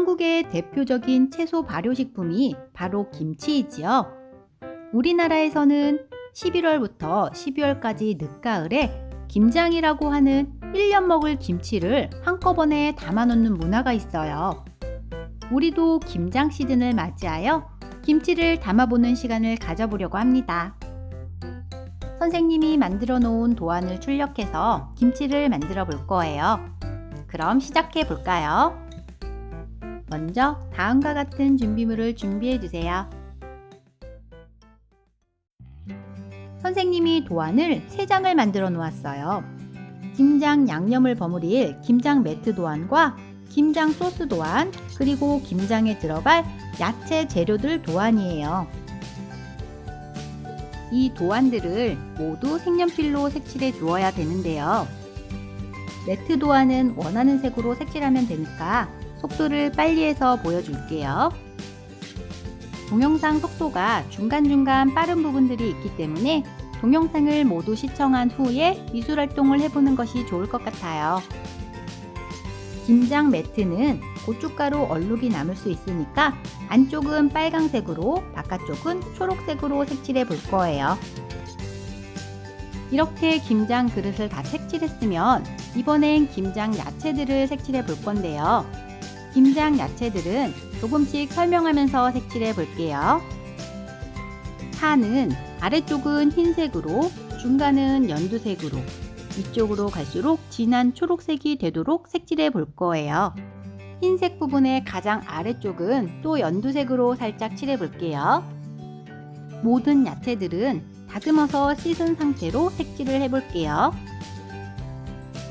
한국의 대표적인 채소 발효식품이 바로 김치이지요. 우리나라에서는 11월부터 12월까지 늦가을에 김장이라고 하는 1년 먹을 김치를 한꺼번에 담아놓는 문화가 있어요. 우리도 김장 시즌을 맞이하여 김치를 담아보는 시간을 가져보려고 합니다. 선생님이 만들어 놓은 도안을 출력해서 김치를 만들어 볼 거예요. 그럼 시작해 볼까요? 먼저 다음과 같은 준비물을 준비해 주세요. 선생님이 도안을 3장을 만들어 놓았어요. 김장 양념을 버무릴 김장 매트 도안과 김장 소스 도안, 그리고 김장에 들어갈 야채 재료들 도안이에요. 이 도안들을 모두 색연필로 색칠해 주어야 되는데요. 매트 도안은 원하는 색으로 색칠하면 되니까 속도를 빨리 해서 보여줄게요. 동영상 속도가 중간중간 빠른 부분들이 있기 때문에 동영상을 모두 시청한 후에 미술 활동을 해보는 것이 좋을 것 같아요. 김장 매트는 고춧가루 얼룩이 남을 수 있으니까 안쪽은 빨강색으로 바깥쪽은 초록색으로 색칠해 볼 거예요. 이렇게 김장 그릇을 다 색칠했으면 이번엔 김장 야채들을 색칠해 볼 건데요. 김장 야채들은 조금씩 설명하면서 색칠해 볼게요. 파는 아래쪽은 흰색으로, 중간은 연두색으로, 위쪽으로 갈수록 진한 초록색이 되도록 색칠해 볼 거예요. 흰색 부분의 가장 아래쪽은 또 연두색으로 살짝 칠해 볼게요. 모든 야채들은 다듬어서 씻은 상태로 색칠을 해 볼게요.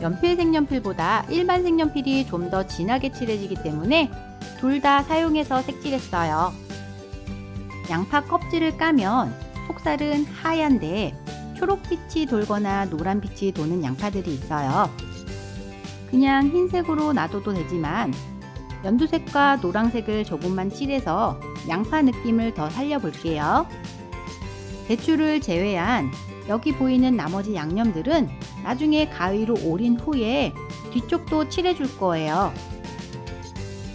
연필 색연필보다 일반 색연필이 좀 더 진하게 칠해지기 때문에 둘 다 사용해서 색칠했어요. 양파 껍질을 까면 속살은 하얀데 초록빛이 돌거나 노란빛이 도는 양파들이 있어요. 그냥 흰색으로 놔둬도 되지만 연두색과 노란색을 조금만 칠해서 양파 느낌을 더 살려볼게요. 배추를 제외한 여기 보이는 나머지 양념들은 나중에 가위로 오린 후에 뒤쪽도 칠해줄 거예요.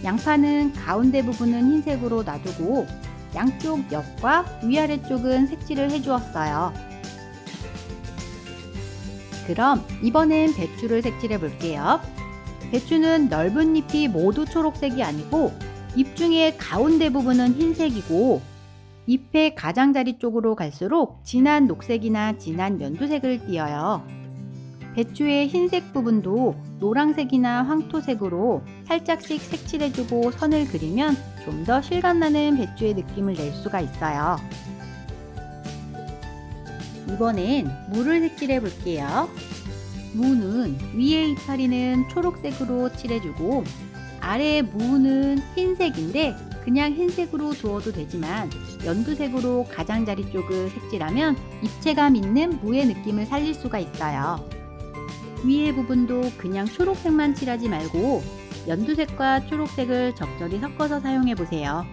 양파는 가운데 부분은 흰색으로 놔두고 양쪽 옆과 위아래 쪽은 색칠을 해주었어요. 그럼 이번엔 배추를 색칠해 볼게요. 배추는 넓은 잎이 모두 초록색이 아니고 잎 중에 가운데 부분은 흰색이고 잎의 가장자리 쪽으로 갈수록 진한 녹색이나 진한 연두색을 띄어요. 배추의 흰색 부분도 노란색이나 황토색으로 살짝씩 색칠해주고 선을 그리면 좀 더 실감나는 배추의 느낌을 낼 수가 있어요. 이번엔 물을 색칠해 볼게요. 무는 위에 이파리는 초록색으로 칠해주고 아래 무는 흰색인데 그냥 흰색으로 두어도 되지만 연두색으로 가장자리 쪽을 색칠하면 입체감 있는 무의 느낌을 살릴 수가 있어요. 위에 부분도 그냥 초록색만 칠하지 말고 연두색과 초록색을 적절히 섞어서 사용해 보세요.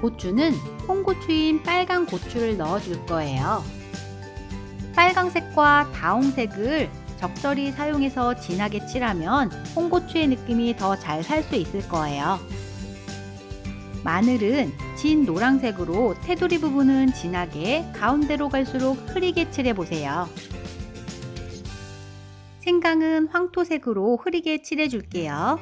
고추는 홍고추인 빨간 고추를 넣어 줄 거예요. 빨강색과 다홍색을 적절히 사용해서 진하게 칠하면 홍고추의 느낌이 더 잘 살 수 있을 거예요. 마늘은 진 노란색으로 테두리 부분은 진하게 가운데로 갈수록 흐리게 칠해 보세요. 생강은 황토색으로 흐리게 칠해 줄게요.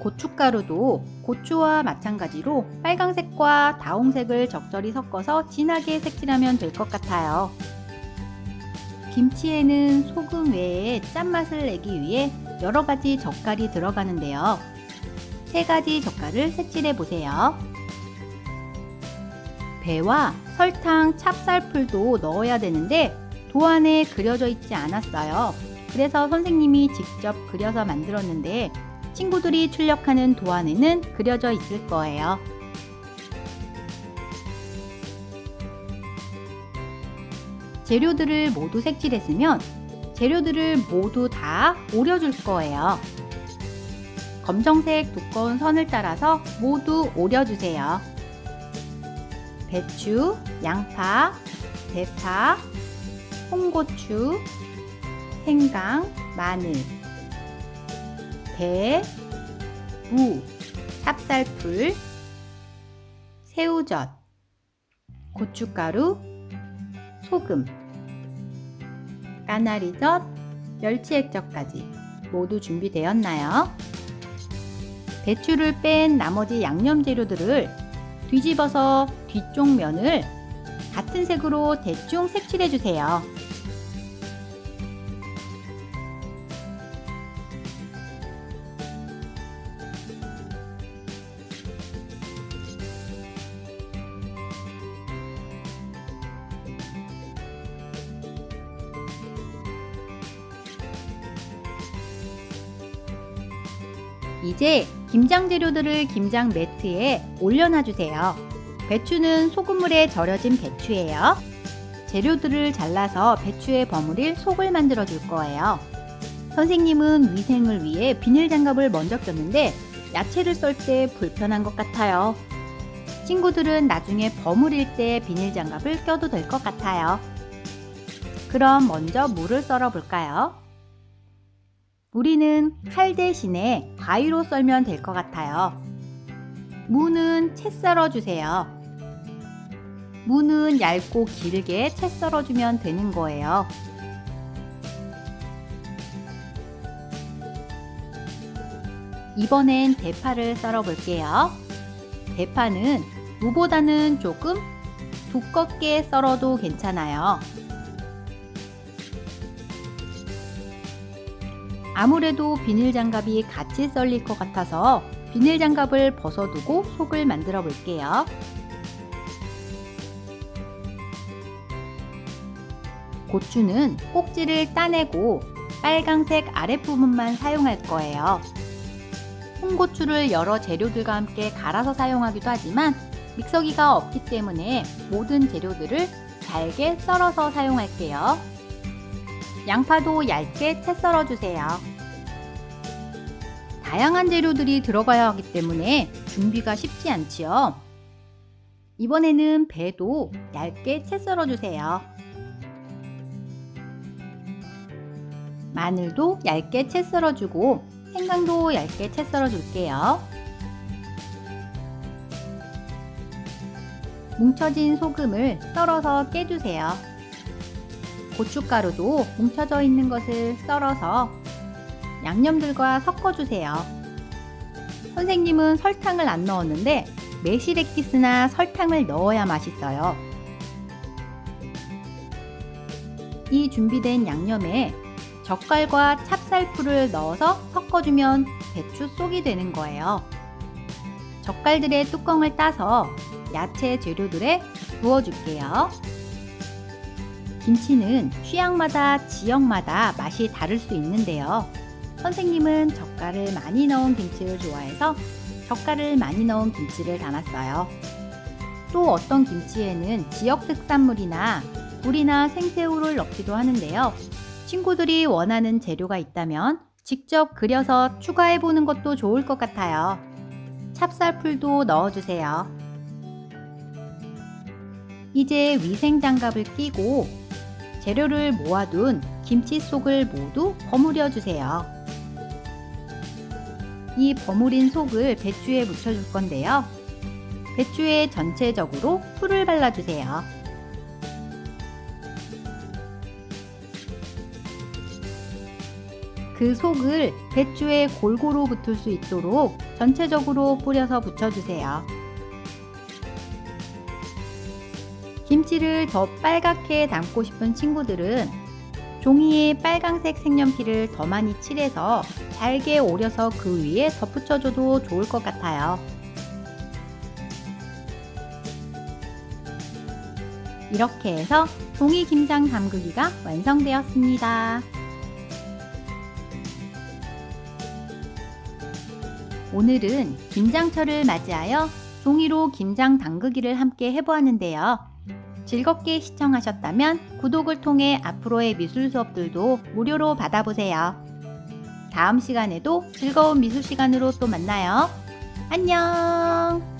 고춧가루도 고추와 마찬가지로 빨강색과 다홍색을 적절히 섞어서 진하게 색칠하면 될 것 같아요. 김치에는 소금 외에 짠맛을 내기 위해 여러 가지 젓갈이 들어가는데요. 세 가지 젓갈을 색칠해 보세요. 배와 설탕, 찹쌀풀도 넣어야 되는데 도안에 그려져 있지 않았어요. 그래서 선생님이 직접 그려서 만들었는데 친구들이 출력하는 도안에는 그려져 있을 거예요. 재료들을 모두 색칠했으면 재료들을 모두 다 오려줄 거예요. 검정색 두꺼운 선을 따라서 모두 오려주세요. 배추, 양파, 대파, 홍고추, 생강, 마늘, 배, 무, 찹쌀풀, 새우젓, 고춧가루, 소금, 까나리젓, 멸치액젓까지 모두 준비되었나요? 배추를 뺀 나머지 양념 재료들을 뒤집어서 뒤쪽 면을 같은 색으로 대충 색칠해 주세요. 이제 김장 재료들을 김장 매트에 올려놔 주세요. 배추는 소금물에 절여진 배추예요. 재료들을 잘라서 배추에 버무릴 속을 만들어 줄 거예요. 선생님은 위생을 위해 비닐 장갑을 먼저 꼈는데 야채를 썰 때 불편한 것 같아요. 친구들은 나중에 버무릴 때 비닐 장갑을 껴도 될 것 같아요. 그럼 먼저 물을 썰어 볼까요? 우리는 칼 대신에 가위로 썰면 될 것 같아요. 무는 채 썰어 주세요. 무는 얇고 길게 채 썰어 주면 되는 거예요. 이번엔 대파를 썰어 볼게요. 대파는 무보다는 조금 두껍게 썰어도 괜찮아요. 아무래도 비닐 장갑이 같이 썰릴 것 같아서 비닐 장갑을 벗어두고 속을 만들어 볼게요. 고추는 꼭지를 따내고 빨강색 아랫부분만 사용할 거예요. 홍고추를 여러 재료들과 함께 갈아서 사용하기도 하지만 믹서기가 없기 때문에 모든 재료들을 잘게 썰어서 사용할게요. 양파도 얇게 채 썰어주세요. 다양한 재료들이 들어가야 하기 때문에 준비가 쉽지 않지요. 이번에는 배도 얇게 채 썰어주세요. 마늘도 얇게 채 썰어주고 생강도 얇게 채 썰어줄게요. 뭉쳐진 소금을 썰어서 깨주세요. 고춧가루도 뭉쳐져 있는 것을 썰어서 양념들과 섞어주세요. 선생님은 설탕을 안 넣었는데 매실액기스나 설탕을 넣어야 맛있어요. 이 준비된 양념에 젓갈과 찹쌀풀을 넣어서 섞어주면 배추 쏙이 되는 거예요. 젓갈들의 뚜껑을 따서 야채 재료들에 부어줄게요. 김치는 취향마다 지역마다 맛이 다를 수 있는데요. 선생님은 젓갈을 많이 넣은 김치를 좋아해서 젓갈을 많이 넣은 김치를 담았어요. 또 어떤 김치에는 지역 특산물이나 굴이나 생새우를 넣기도 하는데요. 친구들이 원하는 재료가 있다면 직접 그려서 추가해 보는 것도 좋을 것 같아요. 찹쌀풀도 넣어주세요. 이제 위생장갑을 끼고 재료를 모아둔 김치 속을 모두 버무려 주세요. 이 버무린 속을 배추에 묻혀줄 건데요. 배추에 전체적으로 풀을 발라주세요. 그 속을 배추에 골고루 붙을 수 있도록 전체적으로 뿌려서 붙여주세요. 김치를 더 빨갛게 담고 싶은 친구들은 종이에 빨강색 색연필을 더 많이 칠해서 잘게 오려서 그 위에 덧붙여줘도 좋을 것 같아요. 이렇게 해서 종이 김장 담그기가 완성되었습니다. 오늘은 김장철을 맞이하여 종이로 김장 담그기를 함께 해보았는데요. 즐겁게 시청하셨다면 구독을 통해 앞으로의 미술 수업들도 무료로 받아보세요. 다음 시간에도 즐거운 미술 시간으로 또 만나요. 안녕!